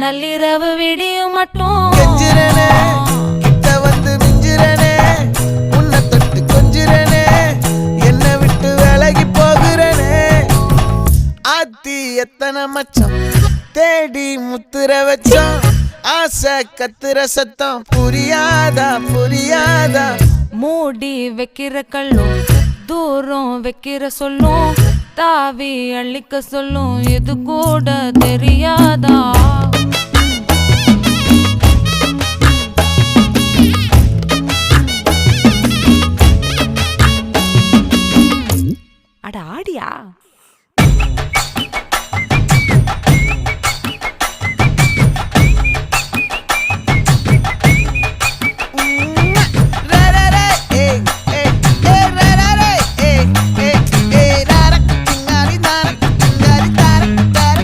நள்ளிரவு விடியும் மட்டும். கெஞ்சிரனே கிட்ட வந்து மிஞ்சிரனே உன்னை தொட்டு கொஞ்சிரனே என்னை விட்டு விலகி போகிறனே. ஆத்தி எத்தனை மச்சம் தேடி முத்துற வச்சோம் ஆசை கத்துற சத்தம் புரியாதா புரியாதா. மூடி வைக்கிற கல்லும் தூரம் வைக்கிற சொல்லும் தாவி அள்ளிக்க சொல்லும் இது கூட தெரியாதா? அட ஆடியா?